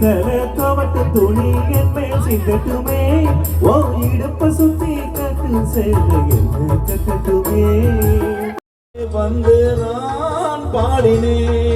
வெத்தல துவட்டு துணி என் மேல் சிந்தட்டுமே ஓ இடுப்ப சுத்தி கட்டு சேர்ந்த என்ன கட்டட்டுமே. வந்து நான் பாடினேன்.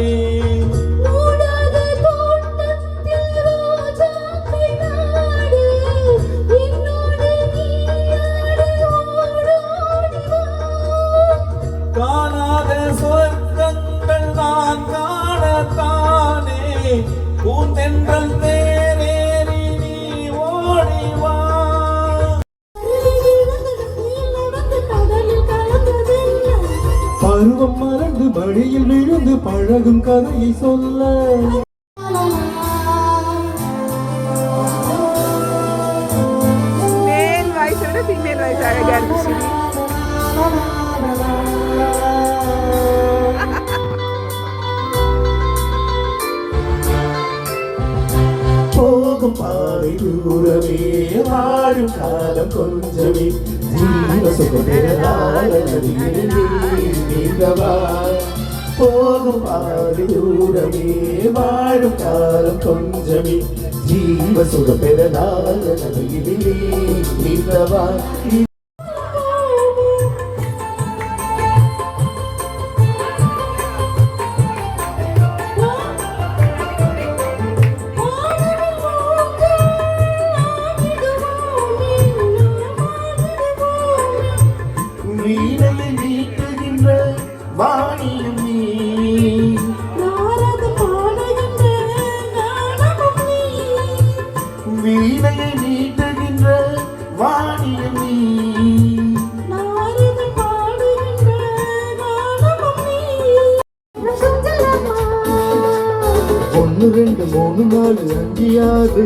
விழுந்து பழகும் கதையை சொல்ல மேல் வாய்ஸை விட ஃபீமேல் வாய்ஸ் அழகா இருந்துச்சு போகும் பாதை தூரமே வாழும் காலம் கொஞ்சமே ஜீவ சுகமேலால நீங்கவா போகும் பாதை தூரமே வாழும் காலம் கொஞ்சமே ஜீவ சுக பெறலால நீங்கவா ரெண்டு மூணு நாலு அஞ்சியாது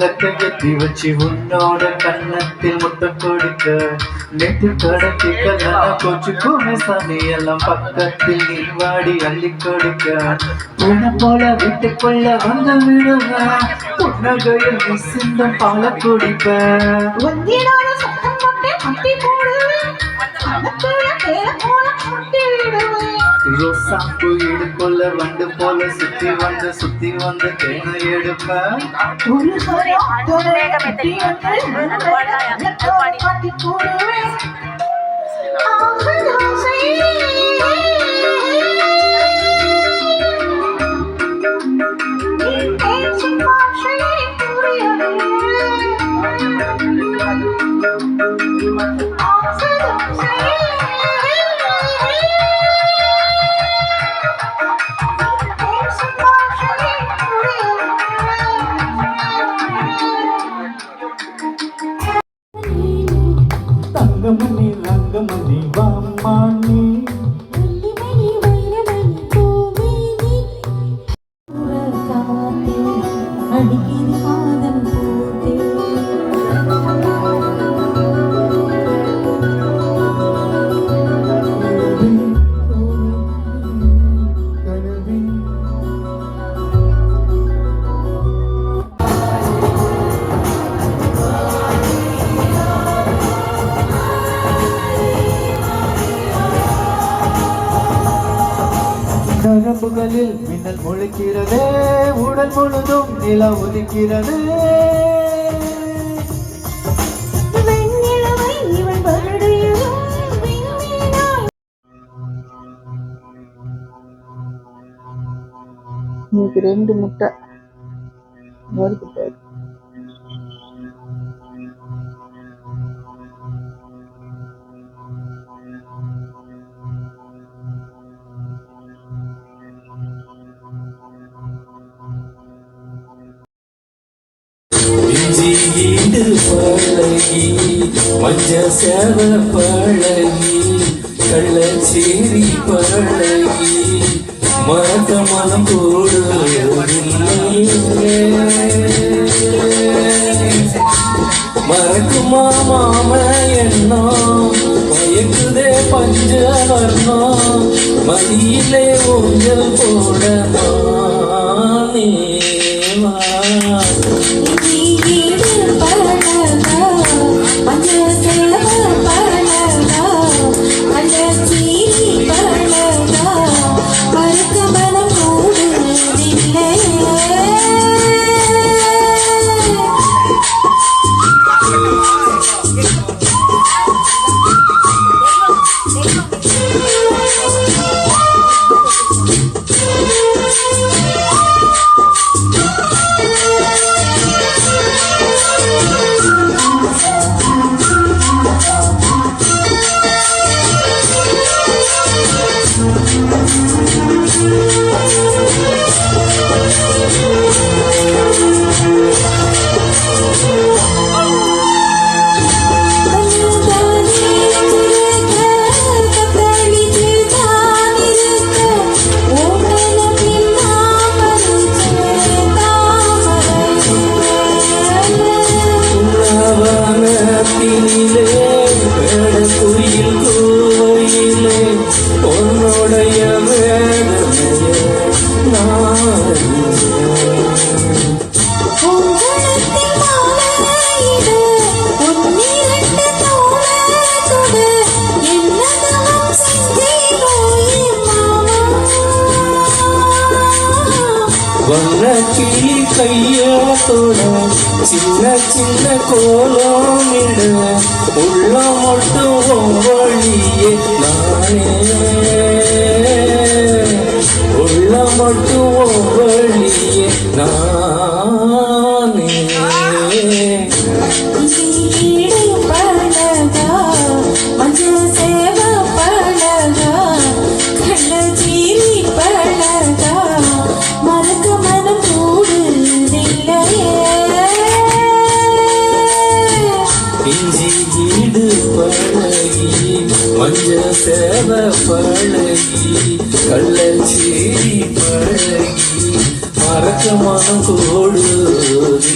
நெய்வலக்க கட்டி வச்சு உன்னோட கண்ணத்தில் முத்தம் கொடுக்க. நெத்து கடத்தி கல்யாண போச்சு கூட சாமி எல்லாம் பக்கத்தில் நீ வாடி அள்ளி கொடுக்க. உன்னை போல வீட்டுக்குள்ள வந்து விடுவேன் புன்னகையில் நீ சிந்தும் பால குடிப்ப. ஒந்தினோட சத்தம் போட்டு முட்டி போடுவேன் மனக்குள்ள போல முட்டி ரோசாப்பூ இடுப்புல வண்டு போல சுத்தி வந்து சுத்தி வந்து தேனை வந்து பாட்டி போடுவேன் நரம்புகளில் மின்னல் முளைக்கிறதே உடல் முழுதும் நில விண்மீனாய் இன்னைக்கு ரெண்டு முட்டை. போயிடு ஈடு பழகி மஞ்ச சேவ பழகி கள்ளச்சேரி பழகி மரத்த மனம் போடு மறக்குமா மாம எண்ணம்? மயக்குதே பஞ்ச பஞ்சவர்ணம் மடியிலே ஊஞ்சல் போடமா நீவா கிளி கையோட சின்ன சின்ன கோலம் இட உள்ள மட்டும் வழியே நானே. உள்ள மட்டும் வழியே நான். மறக்க மனம் கோடுதில்லையே